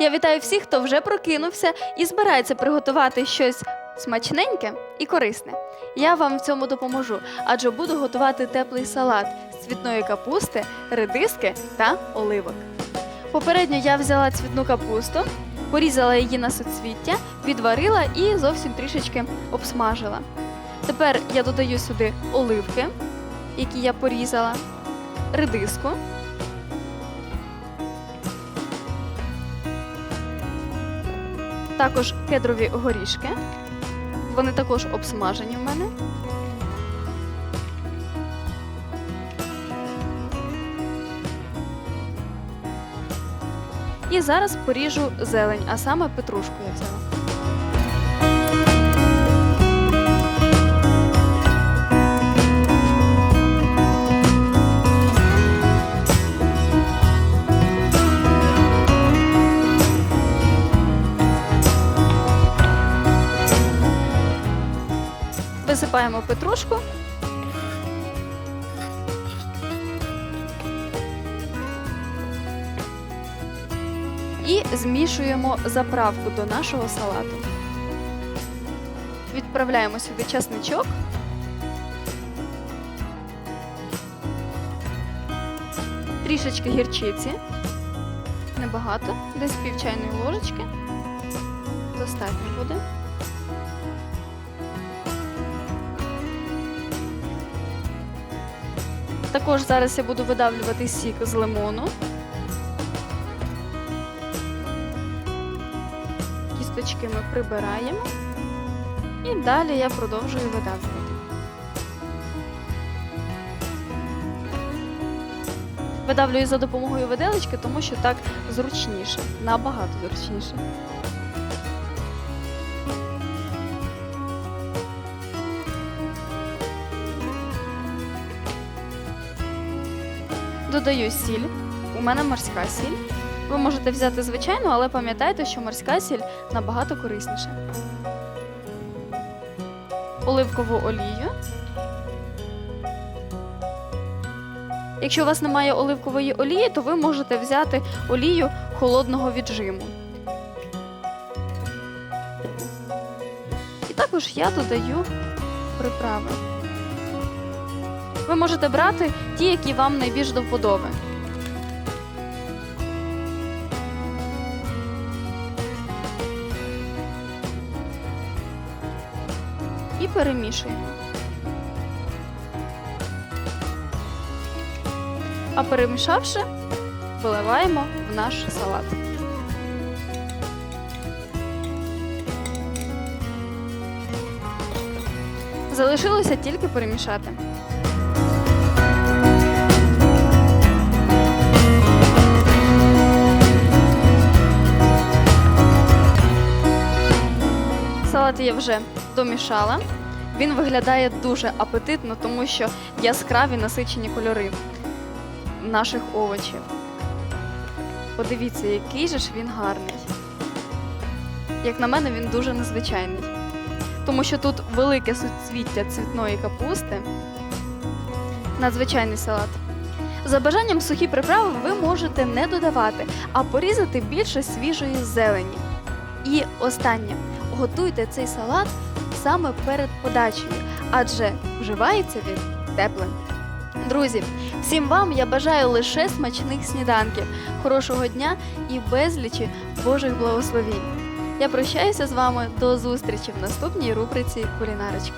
Я вітаю всіх, хто вже прокинувся і збирається приготувати щось смачненьке і корисне. Я вам в цьому допоможу, адже буду готувати теплий салат з цвітної капусти, редиски та оливок. Попередньо я взяла цвітну капусту, порізала її на суцвіття, відварила і зовсім трішечки обсмажила. Тепер я додаю сюди оливки, які я порізала, редиску. Також кедрові горішки. Вони також обсмажені в мене. І зараз поріжу зелень, а саме петрушку я взяла. Висипаємо петрушку. І змішуємо заправку до нашого салату. Відправляємо сюди часничок. Трішечки гірчиці. Небагато, десь пів чайної ложечки. Достатньо буде. Також зараз я буду видавлювати сік з лимону. Кісточки ми прибираємо. І далі я продовжую видавлювати. Видавлюю за допомогою виделечки, тому що так зручніше, набагато зручніше. Додаю сіль. У мене морська сіль. Ви можете взяти звичайну, але пам'ятайте, що морська сіль набагато корисніша. Оливкову олію. Якщо у вас немає оливкової олії, то ви можете взяти олію холодного віджиму. І також я додаю приправи. Ви можете брати ті, які вам найбільш до вподоби. І перемішуємо. А перемішавши, виливаємо в наш салат. Залишилося тільки перемішати. Я вже домішала. Він виглядає дуже апетитно, тому що яскраві насичені кольори наших овочів. Подивіться, який же ж він гарний. Як на мене, він дуже незвичайний. Тому що тут велике суцвіття цвітної капусти. Надзвичайний салат. За бажанням сухі приправи ви можете не додавати, а порізати більше свіжої зелені. І останнє готуйте цей салат саме перед подачею, адже вживається він теплим. Друзі, всім вам я бажаю лише смачних сніданків, хорошого дня і безлічі Божих благословінь. Я прощаюся з вами до зустрічі в наступній рубриці Кулінарочка.